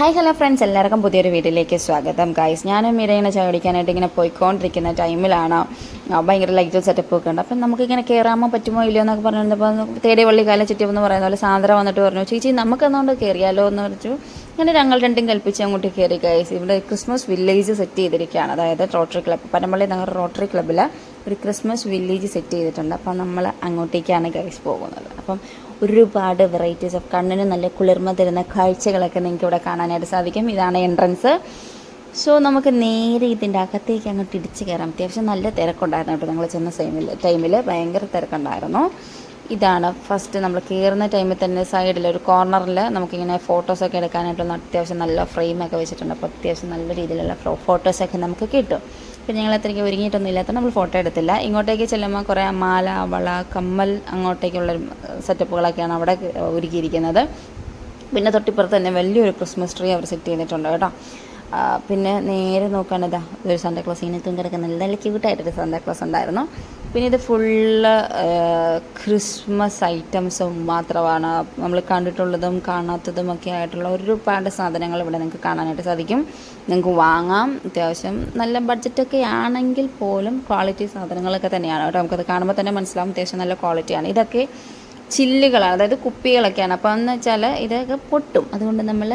Hi hello friends എല്ലാവർക്കും പുതിയൊരു വീഡിയോയിലേക്ക് സ്വാഗതം. ഗായ്സ് ഞാനും മീരയിനെ ചായ കുടിക്കാനായിട്ട് ഇങ്ങനെ പോയിക്കൊണ്ടിരിക്കുന്ന ടൈമിലാണ് ഭയങ്കര ലൈറ്റ് സെറ്റപ്പ് ഒക്കെ ഉണ്ട്. അപ്പം നമുക്കിങ്ങനെ കയറാമോ പറ്റുമോ ഇല്ലയോ എന്നൊക്കെ പറഞ്ഞിരുന്നപ്പോൾ തേടിയ വള്ളി കാലം ചുറ്റിയെന്ന് പറയുന്ന പോലെ സാന്ദ്ര വന്നിട്ട് പറഞ്ഞു ചേച്ചി നമുക്ക് എന്നുകൊണ്ട് കയറിയാലോ എന്ന് പറഞ്ഞു. അങ്ങനെ ഞങ്ങൾ രണ്ടും കൽപ്പിച്ച് അങ്ങോട്ട് കയറി ഗൈസ് ഇവിടെ ക്രിസ്മസ് വില്ലേജ് സെറ്റ് ചെയ്തിരിക്കുകയാണ്. അതായത് rotary club Panampilly Nagar rotary ക്ലബ്ബിൽ ഒരു ക്രിസ്മസ് വില്ലേജ് സെറ്റ് ചെയ്തിട്ടുണ്ട്. അപ്പം നമ്മൾ അങ്ങോട്ടേക്കാണ് ഗൈസ് പോകുന്നത്. അപ്പം ഒരുപാട് വെറൈറ്റീസ് ഓഫ് കണ്ണിന് നല്ല കുളിർമ തരുന്ന കാഴ്ചകളൊക്കെ നിങ്ങൾക്ക് ഇവിടെ കാണാനായിട്ട് സാധിക്കും. ഇതാണ് എൻട്രൻസ് സോ നമുക്ക് നേരെ ഇതിന്റെ അകത്തേക്ക് അങ്ങോട്ട് ഇടിച്ച് കയറാം. അത്യാവശ്യം നല്ല തിരക്കുണ്ടായിരുന്നു കേട്ടോ. ഞങ്ങൾ ചെന്ന ടൈമിൽ ടൈമിൽ ഭയങ്കര തിരക്കുണ്ടായിരുന്നു. ഇതാണ്. ഫസ്റ്റ് നമ്മൾ കയറുന്ന ടൈമിൽ തന്നെ സൈഡിൽ ഒരു കോർണറിൽ നമുക്കിങ്ങനെ ഫോട്ടോസൊക്കെ എടുക്കാനായിട്ടുള്ള അത്യാവശ്യം നല്ല ഫ്രെയിമൊക്കെ വെച്ചിട്ടുണ്ട്. അപ്പോൾ അത്യാവശ്യം നല്ല രീതിയിലുള്ള ഫോട്ടോസൊക്കെ നമുക്ക് കിട്ടും. പിന്നെ ഞങ്ങൾ അത്രയ്ക്ക് ഒരുങ്ങിയിട്ടൊന്നും ഇല്ലാത്ത നമ്മൾ ഫോട്ടോ എടുത്തില്ല. ഇങ്ങോട്ടേക്ക് ചെല്ലുമ്പോൾ കുറേ മാല വള കമ്മൽ അങ്ങോട്ടേക്കുള്ള സെറ്റപ്പുകളൊക്കെയാണ് അവിടെ ഒരുക്കിയിരിക്കുന്നത്. പിന്നെ തൊട്ടിപ്പുറത്ത് തന്നെ വലിയൊരു ക്രിസ്മസ് ട്രീ അവർ സെറ്റ് ചെയ്തിട്ടുണ്ട് കേട്ടോ. പിന്നെ നേരെ നോക്കുകയാണിതാ ഒരു സാന്താക്ലോസ് ഇതിനകത്തും കിടക്കുന്ന നല്ല ക്യൂട്ടായിട്ടൊരു സാന്താക്ലോസ് ഉണ്ടായിരുന്നു. പിന്നെ ഇത് ഫുള്ള് ക്രിസ്മസ് ഐറ്റംസും മാത്രമാണ്. നമ്മൾ കണ്ടിട്ടുള്ളതും കാണാത്തതും ഒക്കെ ആയിട്ടുള്ള ഒരുപാട് സാധനങ്ങൾ ഇവിടെ നിങ്ങൾക്ക് കാണാനായിട്ട് സാധിക്കും. നിങ്ങൾക്ക് വാങ്ങാം. അത്യാവശ്യം നല്ല ബഡ്ജറ്റൊക്കെ ആണെങ്കിൽ പോലും ക്വാളിറ്റി സാധനങ്ങളൊക്കെ തന്നെയാണ്. കേട്ടോ നമുക്കത് കാണുമ്പോൾ തന്നെ മനസ്സിലാവും. അത്യാവശ്യം നല്ല ക്വാളിറ്റിയാണ് ഇതൊക്കെ ചില്ലുകളാണ്. അതായത് കുപ്പികളൊക്കെയാണ്. അപ്പോൾ എന്ന് വെച്ചാൽ ഇതൊക്കെ പൊട്ടും. അതുകൊണ്ട് നമ്മൾ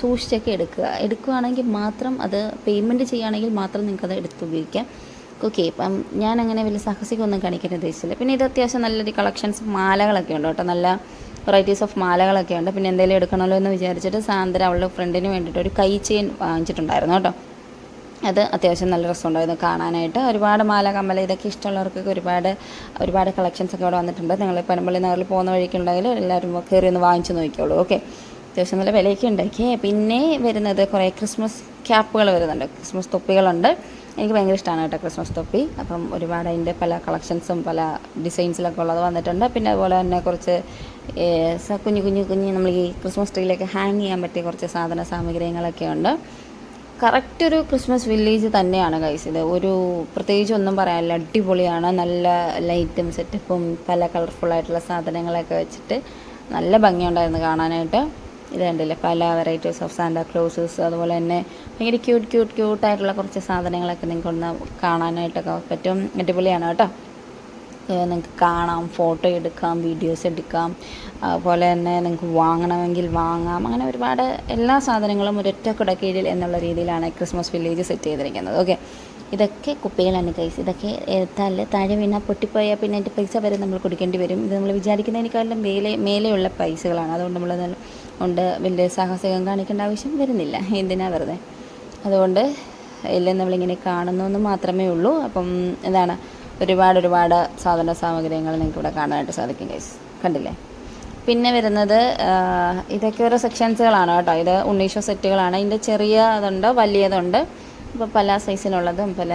സൂക്ഷിച്ചൊക്കെ എടുക്കുക. എടുക്കുകയാണെങ്കിൽ മാത്രം അത് പേയ്മെന്റ് ചെയ്യുകയാണെങ്കിൽ മാത്രം നിങ്ങൾക്കത് എടുത്ത് ഉപയോഗിക്കാം. ഓക്കെ അപ്പം ഞാൻ അങ്ങനെ വലിയ സാഹസികമൊന്നും കാണിക്കാൻ ഉദ്ദേശിച്ചില്ല. പിന്നെ ഇത് അത്യാവശ്യം നല്ലൊരു കളക്ഷൻസ് മാലകളൊക്കെ ഉണ്ട് കേട്ടോ. നല്ല വെറൈറ്റീസ് ഓഫ് മാലകളൊക്കെ ഉണ്ട്. പിന്നെ എന്തെങ്കിലും എടുക്കണമല്ലോ എന്ന് വിചാരിച്ചിട്ട് സാന്ദ്ര അവളുടെ ഫ്രണ്ടിന് വേണ്ടിയിട്ട് ഒരു കൈ ചെയിൻ വാങ്ങിച്ചിട്ടുണ്ടായിരുന്നു കേട്ടോ. അത് അത്യാവശ്യം നല്ല രസമുണ്ടായിരുന്നു കാണാനായിട്ട് ഒരുപാട് മാല കമ്മല ഇതൊക്കെ ഇഷ്ടമുള്ളവർക്കൊക്കെ ഒരുപാട് ഒരുപാട് കളക്ഷൻസ് ഒക്കെ ഇവിടെ വന്നിട്ടുണ്ട്. നിങ്ങൾ പനമ്പള്ളി നഗറിൽ പോകുന്ന വഴിക്ക് വഴിക്കുണ്ടെങ്കിൽ എല്ലാവരും കയറി ഒന്ന് വാങ്ങിച്ചു നോക്കിക്കോളൂ. ഓക്കെ അത്യാവശ്യം നല്ല വിലയൊക്കെ ഉണ്ടാക്കി പിന്നെ വരുന്നത് കുറേ ക്രിസ്മസ് ക്യാപ്പുകൾ വരുന്നുണ്ട്. ക്രിസ്മസ് തൊപ്പികളുണ്ട്. എനിക്ക് ഭയങ്കര ഇഷ്ടമാണ് കേട്ടോ ക്രിസ്മസ് തൊപ്പി അപ്പം ഒരുപാട് അതിന്റെ പല കളക്ഷൻസും പല ഡിസൈൻസിലൊക്കെ ഉള്ളത് വന്നിട്ടുണ്ട്. പിന്നെ അതുപോലെ തന്നെ കുറച്ച് കുഞ്ഞു കുഞ്ഞു കുഞ്ഞു നമ്മൾ ഈ ക്രിസ്മസ് ട്രീയിലൊക്കെ ഹാങ് ചെയ്യാൻ പറ്റിയ കുറച്ച് സാധന സാമഗ്രികളൊക്കെ ഉണ്ട്. കറക്റ്റ് ഒരു ക്രിസ്മസ് വില്ലേജ് തന്നെയാണ് ഗൈസ് ഇത് ഒരു പ്രത്യേകിച്ച് ഒന്നും പറയാനില്ല. അടിപൊളിയാണ്. നല്ല ലൈറ്റും സെറ്റപ്പും പല കളർഫുൾ ആയിട്ടുള്ള സാധനങ്ങളൊക്കെ വെച്ചിട്ട് നല്ല ഭംഗിയുണ്ടായിരുന്നു കാണാനായിട്ട്. ഇത് കണ്ടില്ലേ? പല വെറൈറ്റീസ് ഓഫ് സാന്റാ ക്ലോസസ് അതുപോലെ തന്നെ ഭയങ്കര ക്യൂട്ട് ക്യൂട്ട് ക്യൂട്ടായിട്ടുള്ള കുറച്ച് സാധനങ്ങളൊക്കെ നിങ്ങൾക്ക് ഒന്ന് കാണാനായിട്ടൊക്കെ പറ്റും. അടിപൊളിയാണ് കേട്ടോ. നിങ്ങൾക്ക് കാണാം ഫോട്ടോ എടുക്കാം വീഡിയോസ് എടുക്കാം. അതുപോലെ തന്നെ നിങ്ങൾക്ക് വാങ്ങണമെങ്കിൽ വാങ്ങാം. അങ്ങനെ ഒരുപാട് എല്ലാ സാധനങ്ങളും ഒരൊറ്റ കുടക്കീഴിൽ എന്നുള്ള രീതിയിലാണ് ക്രിസ്മസ് വില്ലേജ് സെറ്റ് ചെയ്തിരിക്കുന്നത്. ഓക്കെ ഇതൊക്കെ കുപ്പികളാണ് കൈസ് ഇതൊക്കെ തല താഴെ വീണാൽ പൊട്ടിപ്പോയാൽ പിന്നെ അതിന്റെ പൈസ വരെ നമ്മൾ കൊടുക്കേണ്ടി വരും. ഇത് നമ്മൾ വിചാരിക്കുന്നതിനേക്കാളും മേലെ മേലെയുള്ള പൈസകളാണ്. അതുകൊണ്ട് നമ്മൾ കൊണ്ട് വലിയ സാഹസികം കാണിക്കേണ്ട ആവശ്യം വരുന്നില്ല. എന്തിനാ വെറുതെ? അതുകൊണ്ട് എല്ലാം നമ്മളിങ്ങനെ കാണുന്നു എന്ന് മാത്രമേ ഉള്ളൂ. അപ്പം എന്താണ്? ഒരുപാട് ഒരുപാട് സാധന സാമഗ്രികൾ നിങ്ങൾക്ക് ഇവിടെ കാണാനായിട്ട് സാധിക്കും ഗൈസ് കണ്ടില്ലേ? പിന്നെ വരുന്നത് ഇതൊക്കെ ഓരോ സെക്ഷൻസുകളാണ് കേട്ടോ. ഇത് ഉണ്ണീഷോ സെറ്റുകളാണ്. ഇതിന്റെ ചെറിയ അതുണ്ട് വലിയതുണ്ട്. ഇപ്പോൾ പല സൈസിലുള്ളതും പല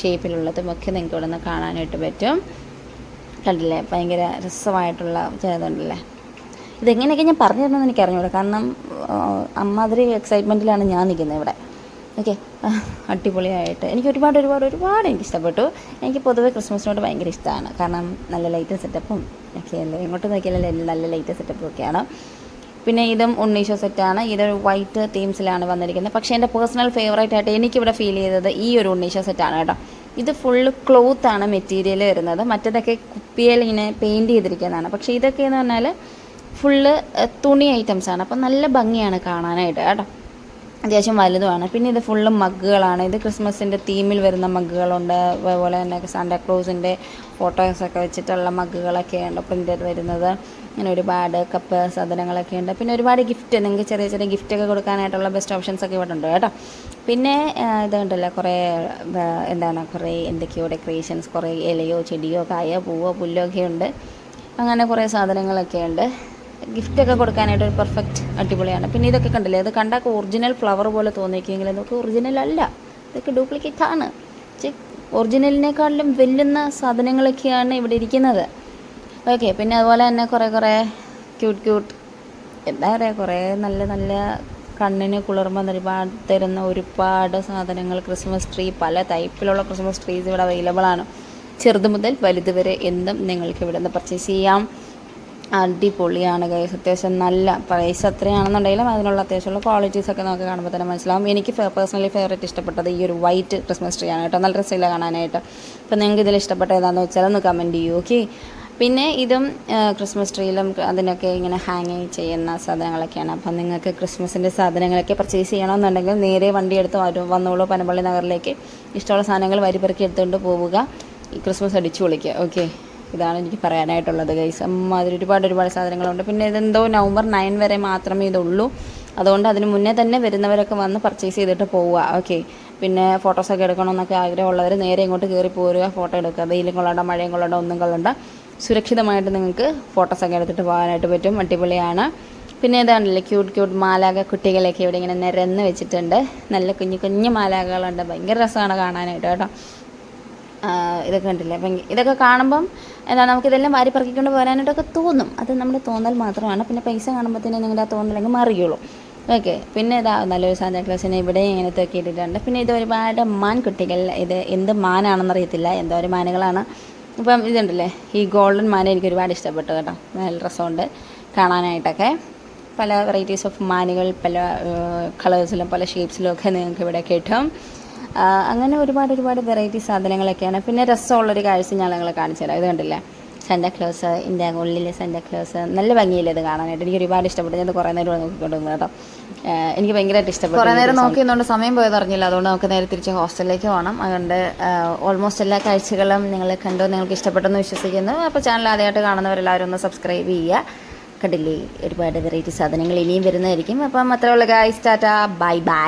ഷേപ്പിലുള്ളതും ഒക്കെ നിങ്ങൾക്ക് ഇവിടെ നിന്ന് കാണാനായിട്ട് പറ്റും. കണ്ടില്ലേ? ഭയങ്കര രസമായിട്ടുള്ള ചിലതുണ്ടല്ലേ ഇതെങ്ങനെയൊക്കെ ഞാൻ പറഞ്ഞു തരണമെന്ന് എനിക്ക് അറിഞ്ഞൂടാ കാരണം അമ്മാതിരി എക്സൈറ്റ്മെന്റിലാണ് ഞാൻ നിൽക്കുന്നത് ഇവിടെ. ഓക്കെ. അടിപൊളിയായിട്ട്. എനിക്ക് ഒരുപാട് ഒരുപാട് ഒരുപാട് എനിക്ക് ഇഷ്ടപ്പെട്ടു. എനിക്ക് പൊതുവേ ക്രിസ്മസിനോട് ഭയങ്കര ഇഷ്ടമാണ്. കാരണം നല്ല ലൈറ്റ് സെറ്റപ്പും ഒക്കെ അല്ലേ? എങ്ങോട്ട് നോക്കിയാലും നല്ല ലൈറ്റ് സെറ്റപ്പും ഒക്കെയാണ്. പിന്നെ ഇതും ഉണ്ണീഷോ സെറ്റാണ്. ഇതൊരു വൈറ്റ് തീംസിലാണ് വന്നിരിക്കുന്നത്. പക്ഷേ എന്റെ പേഴ്സണൽ ഫേവറേറ്റ് ആയിട്ട് എനിക്കിവിടെ ഫീൽ ചെയ്തത് ഈ ഒരു ഉണ്ണീഷോ സെറ്റാണ് കേട്ടോ. ഇത് ഫുള്ള് ക്ലോത്ത് ആണ് മെറ്റീരിയൽ വരുന്നത്. മറ്റേതൊക്കെ കുപ്പിയിൽ ഇങ്ങനെ പെയിന്റ് ചെയ്തിരിക്കുന്നതാണ്. പക്ഷേ ഇതൊക്കെ എന്ന് പറഞ്ഞാൽ ഫുള്ള് തുണി ഐറ്റംസ് ആണ്. അപ്പം നല്ല ഭംഗിയാണ് കാണാനായിട്ട് കേട്ടോ. അത്യാവശ്യം വലുതുമാണ്. പിന്നെ ഇത് ഫുള്ള് മഗ്ഗുകളാണ് ഇത് ക്രിസ്മസിന്റെ തീമിൽ വരുന്ന മഗ്ഗുകളുണ്ട് അതുപോലെ തന്നെ സാന്റാക്ലോസിന്റെ ഫോട്ടോസൊക്കെ വെച്ചിട്ടുള്ള മഗ്ഗുകളൊക്കെയുണ്ട് പ്രിന്റഡ് വരുന്നത്. അങ്ങനെ ഒരുപാട് കപ്പ് സാധനങ്ങളൊക്കെ ഉണ്ട്. പിന്നെ ഒരുപാട് ഗിഫ്റ്റ് നിങ്ങൾക്ക് ചെറിയ ചെറിയ ഗിഫ്റ്റൊക്കെ കൊടുക്കാനായിട്ടുള്ള ബെസ്റ്റ് ഓപ്ഷൻസ് ഒക്കെ ഇവിടെ ഉണ്ട് കേട്ടോ. പിന്നെ ഇതുണ്ടല്ലോ കുറേ എന്താണ്? കുറേ എന്തൊക്കെയോ ഡെക്കറേഷൻസ് കുറേ ഇലയോ ചെടിയോ കായോ പൂവോ പുല്ലോ ഒക്കെ ഉണ്ട്. അങ്ങനെ കുറേ സാധനങ്ങളൊക്കെ ഉണ്ട്. ഗിഫ്റ്റൊക്കെ കൊടുക്കാനായിട്ട് ഒരു പെർഫെക്റ്റ് അടിപൊളിയാണ്. പിന്നെ ഇതൊക്കെ കണ്ടില്ലേ? ഇത് കണ്ടാൽ ഒറിജിനൽ ഫ്ലവർ പോലെ തോന്നിക്കുമെങ്കിൽ ഇതൊക്കെ ഒറിജിനൽ അല്ല. ഇതൊക്കെ ഡ്യൂപ്ലിക്കേറ്റ് ആണ്. ഒറിജിനലിനേക്കാളിലും വെല്ലുന്ന സാധനങ്ങളൊക്കെയാണ് ഇവിടെ ഇരിക്കുന്നത്. ഓക്കെ പിന്നെ അതുപോലെ തന്നെ കുറേ കുറേ ക്യൂട്ട് ക്യൂട്ട് എന്താ പറയുക കുറേ നല്ല നല്ല കണ്ണിന് കുളിർമ ഒരുപാട് തരുന്ന ഒരുപാട് സാധനങ്ങൾ. ക്രിസ്മസ് ട്രീ പല ടൈപ്പിലുള്ള ക്രിസ്മസ് ട്രീസ് ഇവിടെ അവൈലബിൾ ആണ്. ചെറുത് മുതൽ വലുത് വരെ എന്തും നിങ്ങൾക്ക് ഇവിടെ നിന്ന് പർച്ചേസ് ചെയ്യാം. അടിപൊളിയാണ് ഗൈസ് അത്യാവശ്യം നല്ല പ്രൈസ് എത്രയാണെന്നുണ്ടെങ്കിലും അതിനുള്ള അത്യാവശ്യമുള്ള ക്വാളിറ്റീസ് ഒക്കെ നമുക്ക് കാണുമ്പോൾ തന്നെ മനസ്സിലാവും. എനിക്ക് പേഴ്സണലി ഫേവറേറ്റ് ഇഷ്ടപ്പെട്ടത് ഈ ഒരു വൈറ്റ് ക്രിസ്മസ് ട്രീ ആണ് കേട്ടോ. നല്ല രസമില്ല കാണാനായിട്ട്. അപ്പോൾ നിങ്ങൾക്ക് ഇതിൽ ഇഷ്ടപ്പെട്ട ഏതാണെന്ന് വെച്ചാൽ ഒന്ന് കമന്റ് ചെയ്യൂ ഓക്കെ പിന്നെ ഇതും ക്രിസ്മസ് ട്രീയിലും അതിനൊക്കെ ഇങ്ങനെ ഹാങ് ചെയ്യുന്ന സാധനങ്ങളൊക്കെയാണ്. അപ്പം നിങ്ങൾക്ക് ക്രിസ്മസിന്റെ സാധനങ്ങളൊക്കെ പർച്ചേസ് ചെയ്യണമെന്നുണ്ടെങ്കിൽ നേരെ വണ്ടി എടുത്ത് വരും. വന്നോളൂ പനമ്പള്ളി നഗറിലേക്ക്. ഇഷ്ടമുള്ള സാധനങ്ങൾ വരിപ്പെറുക്കി എടുത്തുകൊണ്ട് പോവുക. ക്രിസ്മസ് അടിച്ചു വിളിക്കുക ഓക്കെ ഇതാണ് എനിക്ക് പറയാനായിട്ടുള്ളത് ഗൈസ് അമ്മാതിരി ഒരുപാട് ഒരുപാട് സാധനങ്ങളുണ്ട്. പിന്നെ ഇതെന്തോ നവംബർ നയൻ വരെ മാത്രമേ ഇതുള്ളൂ. അതുകൊണ്ട് അതിന് മുന്നേ തന്നെ വരുന്നവരൊക്കെ വന്ന് പർച്ചേസ് ചെയ്തിട്ട് പോവുക. ഓക്കെ പിന്നെ ഫോട്ടോസൊക്കെ എടുക്കണമെന്നൊക്കെ ആഗ്രഹമുള്ളവർ നേരെ ഇങ്ങോട്ട് കയറി പോരുക ഫോട്ടോ എടുക്കുക. വെയിലും കൊള്ളണ്ട മഴയും കൊള്ളണ്ട ഒന്നും കൊള്ളണ്ട. സുരക്ഷിതമായിട്ട് നിങ്ങൾക്ക് ഫോട്ടോസൊക്കെ എടുത്തിട്ട് പോകാനായിട്ട് പറ്റും. അടിപൊളിയാണ്. പിന്നെ ഇതാണല്ലേ ക്യൂട്ട് ക്യൂട്ട് മാലാക കുട്ടികളെയൊക്കെ ഇവിടെ ഇങ്ങനെ നിരന്ന് വെച്ചിട്ടുണ്ട്. നല്ല കുഞ്ഞു കുഞ്ഞു മാലാകകളുണ്ട് ഭയങ്കര രസമാണ് കാണാനായിട്ട് കേട്ടോ. ഇതൊക്കെ കണ്ടില്ലേ? അപ്പം ഇതൊക്കെ കാണുമ്പം എന്താ നമുക്കിതെല്ലാം വാരി പറക്കിക്കൊണ്ട് പോരാനായിട്ടൊക്കെ തോന്നും. അത് നമ്മൾ തോന്നൽ മാത്രമാണ്. പിന്നെ പൈസ കാണുമ്പോൾ തന്നെ നിങ്ങളുടെ ആ തോന്നലങ്ങ് മാറിയുള്ളൂ ഓക്കെ. പിന്നെ ഇതാ നല്ലൊരു സാന്താ ക്ലാസ്സിനെ ഇവിടെ ഇങ്ങനെ തൊക്കിയിട്ടിട്ടുണ്ട്. പിന്നെ ഇത് ഒരുപാട് മാൻ കുട്ടികൾ. ഇത് എന്ത് മാനാണെന്ന് അറിയത്തില്ല എന്തോ ഒരു മാനുകളാണ്. ഇപ്പം ഇതുണ്ടല്ലേ? ഈ ഗോൾഡൻ മാൻ എനിക്ക് ഒരുപാട് ഇഷ്ടപ്പെട്ടു കേട്ടോ. നല്ല രസമുണ്ട് കാണാനായിട്ടൊക്കെ. പല വെറൈറ്റീസ് ഓഫ് മാനുകൾ പല കളേഴ്സിലും പല ഷേപ്സിലും ഒക്കെ നിങ്ങൾക്ക് ഇവിടെ കിട്ടും. അങ്ങനെ ഒരുപാട് ഒരുപാട് വെറൈറ്റി സാധനങ്ങളൊക്കെയാണ്. പിന്നെ രസമുള്ളൊരു കാഴ്ച ഞാൻ നിങ്ങളെ കാണിച്ചു തരാം. ഇത് കണ്ടില്ലേ സെന്റാ ക്ലോസ് ഇന്ത്യ ഉള്ളിലെ ക്ലോസ് നല്ല ഭംഗിയില്ല ഇത് കാണാനായിട്ട്? എനിക്ക് ഒരുപാട് ഇഷ്ടപ്പെട്ടു. ഞാൻ കുറേ നേരം നോക്കിക്കൊണ്ടിരുന്നു കേട്ടോ. എനിക്ക് ഭയങ്കരമായിട്ട് ഇഷ്ടപ്പെട്ടു കുറേ നേരം നോക്കിയതുകൊണ്ട് സമയം പോയത് അറിഞ്ഞില്ല. അതുകൊണ്ട് നമുക്ക് നേരെ തിരിച്ച് ഹോസ്റ്റലിലേക്ക് പോകണം അതുകൊണ്ട് ഓൾമോസ്റ്റ് എല്ലാ കാഴ്ചകളും നിങ്ങൾ കണ്ടു നിങ്ങൾക്ക് ഇഷ്ടപ്പെട്ടെന്ന് വിശ്വസിക്കുന്നു. അപ്പോൾ ചാനൽ ആദ്യമായിട്ട് കാണുന്നവരെല്ലാവരും ഒന്ന് സബ്സ്ക്രൈബ് ചെയ്യുക. കണ്ടില്ലേ? ഒരുപാട് വെറൈറ്റി സാധനങ്ങൾ ഇനിയും വരുന്നതായിരിക്കും. അപ്പം അത്രയുള്ള ഗായ്സ് ടാറ്റ ബൈ ബൈ